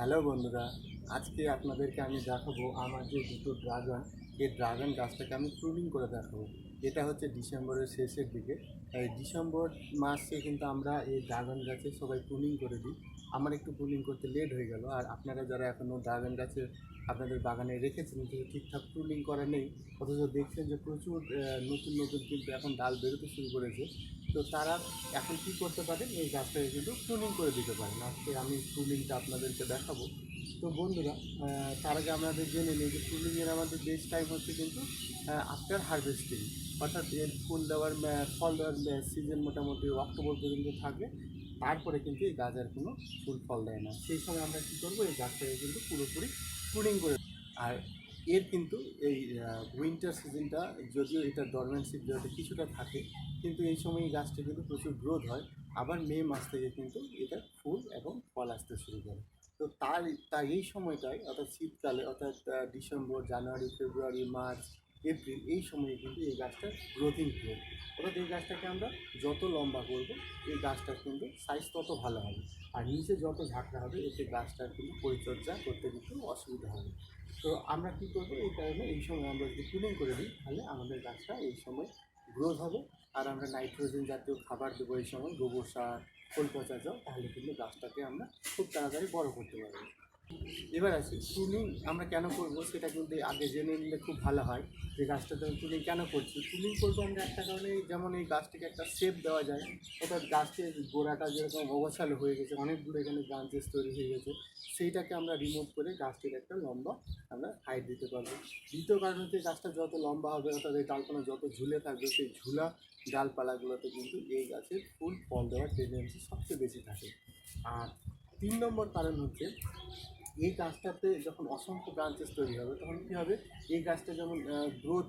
Hello বন্ধুরা, আজকে আপনাদেরকে আমি দেখাবো আমার যে দুটো ড্রাগন এই ড্রাগন গাছটাকে আমি প্রুনিং করে দেখাবো। এটা হচ্ছে ডিসেম্বরের শেষের দিকে। এই ডিসেম্বর মাসে কিন্তু আমরা এই ড্রাগন গাছে সবাই প্রুনিং করে দিই। আমার একটু প্রুনিং করতে লেট হয়ে গেল। আর আপনারা যারা এখনও ড্রাগন গাছে আপনাদের বাগানে রেখেছেন, কিন্তু ঠিকঠাক প্রুনিং করা নেই, অথচ দেখছেন যে প্রচুর নতুন নতুন কিন্তু এখন ডাল বেরোতে শুরু করেছে। তো তারা এখন কী করতে পারেন, এই গাছটাকে কিন্তু প্রুনিং করে দিতে পারেন। আজকে আমি প্রুনিংটা আপনাদেরকে দেখাবো। তো বন্ধুরা তার আগে আমাদের জেনে নিই যে প্রুনিংয়ের আমাদের বেস্ট টাইম হচ্ছে কিন্তু আফটার হারভেস্টিং অর্থাৎ এর ফুল দেওয়ার ফল দেওয়ার সিজন মোটামুটি অক্টোবর পর্যন্ত থাকে। তারপরে কিন্তু এই গাছ আর কোনো ফুল ফল দেয় না। সেই সময় আমরা কী করব, এই গাছটাকে কিন্তু পুরোপুরি প্রুনিং করে আর এর কিন্তু এই উইন্টার সিজনটা যদিও এটা ডরমেন্সি পিরিয়ডে কিছুটা থাকে, কিন্তু এই সময় এই গাছটা কিন্তু প্রচুর গ্রোথ হয়। আবার মে মাস থেকে কিন্তু এটা ফুল এবং ফল আসতে শুরু করে। তো তার তার এই সময়টায়, অর্থাৎ শীতকালে, অর্থাৎ December, January, February, March, April, এই সময়ে কিন্তু এই গাছটা গ্রোথিং পিরিয়ড অর্থাৎ এই গাছটাকে আমরা যত লম্বা করব, এই গাছটার কিন্তু সাইজ তত ভালো হবে। আর নিচে যত ঝাঁকড়া হবে, এতে গাছটার কিন্তু পরিচর্যা করতে কিন্তু অসুবিধা হবে। তো আমরা কী করব, এই কারণে এই সময় আমরা যদি কুলিং করে দিই, তাহলে আমাদের গাছটা এই সময় গ্রোথ হবে। আর আমরা নাইট্রোজেন জাতীয় খাবার দেবো এই সময়, গোবর সার খোল পচা যাও তাহলে কিন্তু গাছটাকে আমরা খুব তাড়াতাড়ি বড় করতে পারব। এবার আসি টুলিং আমরা কেন করব সেটা কিন্তু আগে জেনে নিলে খুব ভালো হয় যে গাছটাতে আমি টুলিং কেন করছি। টুলিং করব আমরা একটা কারণে যেমন এই গাছটিকে একটা শেপ দেওয়া যায় অর্থাৎ গাছের গোড়াটা যেরকম অগোছালো হয়ে গেছে, অনেক দূরে এখানে ব্রাঞ্চেস তৈরি হয়ে গেছে, সেইটাকে আমরা রিমুভ করে গাছটির একটা লম্বা আমরা হাইট দিতে পারব। দ্বিতীয় কারণ হচ্ছে গাছটা যত লম্বা হবে, অর্থাৎ এই ডালপালা যত ঝুলে থাকবে, সেই ঝুলা ডালপালাগুলোতে কিন্তু এই গাছের ফুল, ফল দেওয়ার টেন্ডেন্সি সবচেয়ে বেশি থাকে। আর তিন নম্বর কারণ হচ্ছে এই গাছটাতে যখন অসংখ্য ব্রাঞ্চেস তৈরি হবে, তখন কী হবে? এই গাছটা যেমন গ্রোথ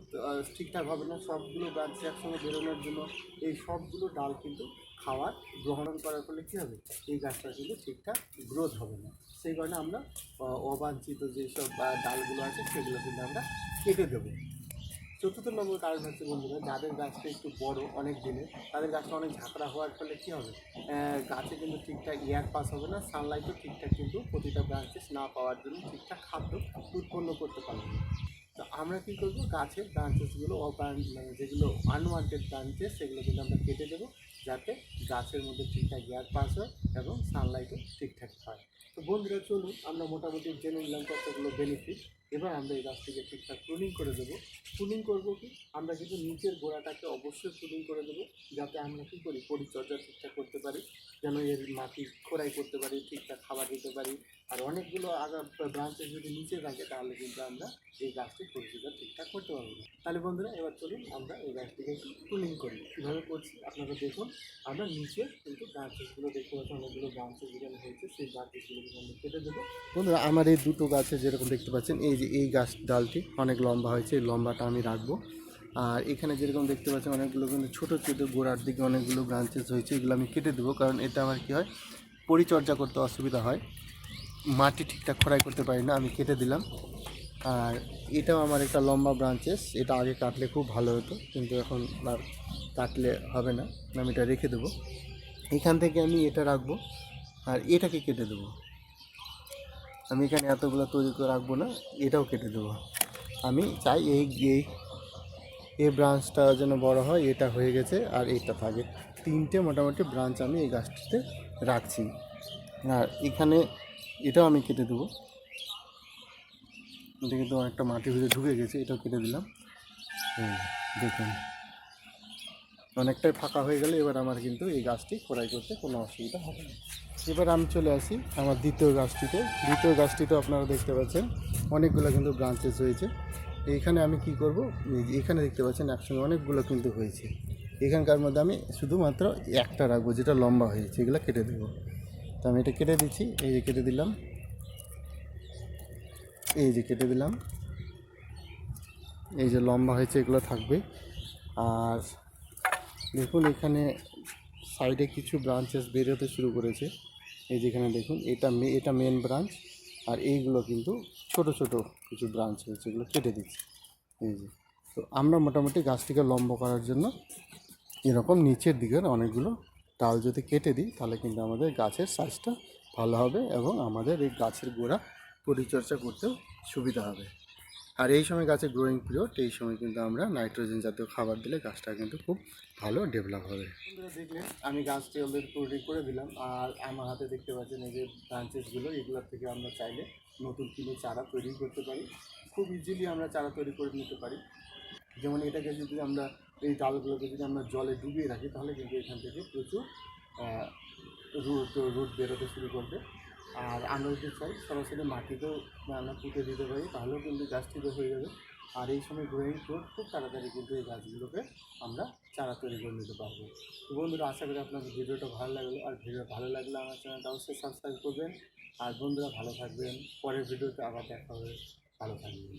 ঠিকঠাক হবে না, সবগুলো ব্রাঞ্চ একসঙ্গে বেরোনোর জন্য এই সবগুলো ডাল কিন্তু খাওয়ার গ্রহণ করার ফলে কী হবে? এই গাছটা কিন্তু ঠিকঠাক গ্রোথ হবে না। সেই কারণে আমরা অবাঞ্ছিত যেসব ডালগুলো আছে, সেগুলো কিন্তু আমরা কেটে দেবো। চতুর্থ নম্বর কারণ হচ্ছে বন্ধুরা, যাদের গাছটা একটু বড় অনেক দিনে তাদের গাছটা অনেক ঝাঁকড়া হওয়ার ফলে কী হবে? গাছে কিন্তু ঠিকঠাক এয়ার পাস হবে না সানলাইটও ঠিকঠাক কিন্তু প্রতিটা ব্রাঞ্চেস না পাওয়ার জন্য ঠিকঠাক খাদ্য উৎপন্ন করতে পারবে না। তো আমরা কী করব? গাছের ব্রাঞ্চেসগুলো অব্রাঞ্চ মানে যেগুলো আনওয়ান্টেড ব্রাঞ্চেস সেগুলো কিন্তু আমরা কেটে দেবো, যাতে গাছের মধ্যে ঠিকঠাক এয়ার পাস হয় এবং সানলাইটও ঠিকঠাক হয়। তো বন্ধুরা, চলুন আমরা মোটামুটি জেনে নিলাম কতগুলো বেনিফিট এবার আমরা এই গাছটিকে ঠিকঠাক প্রুনিং করে দেবো। প্রুনিং করব কি? আমরা কিন্তু নিচের গোড়াটাকে অবশ্যই প্রুনিং করে দেবো, যাতে আমরা কী করি? পরিচর্যা ঠিকঠাক করতে পারি, যেন এর মাটি খোড়াই করতে পারি, ঠিকঠাক খাবার দিতে পারি। আর অনেকগুলো আগা ব্রাঞ্চেস যদি নিচে থাকে, তাহলে কিন্তু আমরা এই গাছটির পরিচর্যা ঠিকঠাক করতে পারব না। তাহলে বন্ধুরা, এবার চলুন আমরা এই গাছটিকে একটু প্রুনিং করি। কীভাবে করছি? আপনারা দেখুন, আমরা নিচে কিন্তু ব্রাঞ্চেসগুলো দেখতে পাচ্ছি, অনেকগুলো ব্রাঞ্চেস যেখানে হয়েছে, সেই ব্রাঞ্চেসগুলো আমরা কেটে দেবো। বন্ধুরা, আমার এই দুটো গাছে যেরকম দেখতে পাচ্ছেন, এই যে এই গাছ ডালটি অনেক লম্বা হয়েছে, এই লম্বাটা আমি রাখব। আর এখানে যেরকম দেখতে পাচ্ছেন, অনেকগুলো কিন্তু ছোটো ছোটো গোড়ার দিকে অনেকগুলো ব্রাঞ্চেস হয়েছে, এগুলো আমি কেটে দেবো। কারণ এটা আমার কী হয়, পরিচর্যা করতে অসুবিধা হয়। মাটি ঠিকঠাক খোড়াই করতে পারি না, আমি কেটে দিলাম। আর এটাও আমার একটা লম্বা ব্রাঞ্চেস এটা আগে কাটলে খুব ভালো হতো, কিন্তু এখন আর কাটলে হবে না, আমি এটা রেখে দেবো। এখান থেকে আমি এটা রাখব, আর এটাকে কেটে দেবো। আমি এখানে এতগুলো তৈরি করে রাখব না, এটাও কেটে দেবো। আমি চাই এই এই এই ব্রাঞ্চটা যেন বড় হয়, এটা হয়ে গেছে আর এইটা থাকে। তিনটে মোটামুটি ব্রাঞ্চ আমি এই গাছটিতে রাখছি। আর এখানে এটাও আমি কেটে দেবো। এটা কিন্তু অনেকটা মাটির ভিতরে ঢুকে গেছে, এটাও কেটে দিলাম। দেখুন। অনেকটাই ফাঁকা হয়ে গেলে এবার আমার কিন্তু এই গাছটি খোড়াই করতে কোনো অসুবিধা হবে না। এবার আমি চলে আসি আমার দ্বিতীয় গাছটিতে। দ্বিতীয় গাছটিতে আপনারা দেখতে পাচ্ছেন অনেকগুলো কিন্তু ব্রাঞ্চেস হয়েছে এইখানে আমি কি করব? এখানে দেখতে পাচ্ছেন একসঙ্গে অনেকগুলো কিন্তু হয়েছে। এখানকার মধ্যে আমি শুধুমাত্র একটা রাখব, যেটা লম্বা হয়েছে, এগুলো কেটে দেবো। তো আমি এটা কেটে দিচ্ছি, এই যে কেটে দিলাম। এই যে কেটে দিলাম। এই যে লম্বা হয়েছে, এগুলো থাকবে। আর দেখুন, এখানে সাইডে কিছু ব্রাঞ্চেস বেরোতে শুরু করেছে। এই যেখানে দেখুন, এটা এটা মেন ব্রাঞ্চ আর এইগুলো কিন্তু ছোট ছোট কিছু ব্রাঞ্চ হয়েছে এগুলো কেটে দিচ্ছি। এই যে, তো আমরা মোটামুটি গাছটিকে লম্ব করার জন্য এরকম নিচের দিকের অনেকগুলো ডাল যদি কেটে দিই, তাহলে কিন্তু আমাদের গাছের সাইজটা ভালো হবে এবং আমাদের এই গাছের গোড়া পরিচর্যা করতেও সুবিধা হবে। আর এই সময় গাছের গ্রোয়িং পিরিয়ড এই সময় কিন্তু আমরা নাইট্রোজেন জাতীয় খাবার দিলে গাছটা কিন্তু খুব ভালো ডেভেলপ হবে। দেখলেন? আমি গাছটি অলরেডি তৈরি করে দিলাম। আর আমার হাতে দেখতে পাচ্ছেন এই যে ব্রাঞ্চেসগুলো এগুলোর থেকে আমরা চাইলে নতুন কিনে চারা তৈরি করতে পারি। খুব ইজিলি আমরা চারা তৈরি করে নিতে পারি। যেমন এটাকে যদি আমরা, এই ডালগুলোকে যদি আমরা জলে ডুবিয়ে রাখি, তাহলে কিন্তু এখান থেকে প্রচুর রুট রুট বেরোতে শুরু করবে। আর আমরা যদি চাই সরাসরি মাটিতেও আমরা পুঁতে দিতে পারি, তাহলেও কিন্তু গাছটিতে হয়ে যাবে। আর এই সময় গ্রোয়িং ফ্রুট খুব তাড়াতাড়ি কিন্তু এই গাছগুলোকে আমরা চারা তৈরি করে নিতে পারব। তো বন্ধুরা, আশা করি আপনাদের ভিডিওটা ভালো লাগল। আর ভিডিও ভালো লাগলে আমার চ্যানেলটা অবশ্যই সাবস্ক্রাইব করবেন। আর বন্ধুরা, ভালো থাকবেন। পরের ভিডিওতে আবার দেখা হবে। ভালো থাকবেন।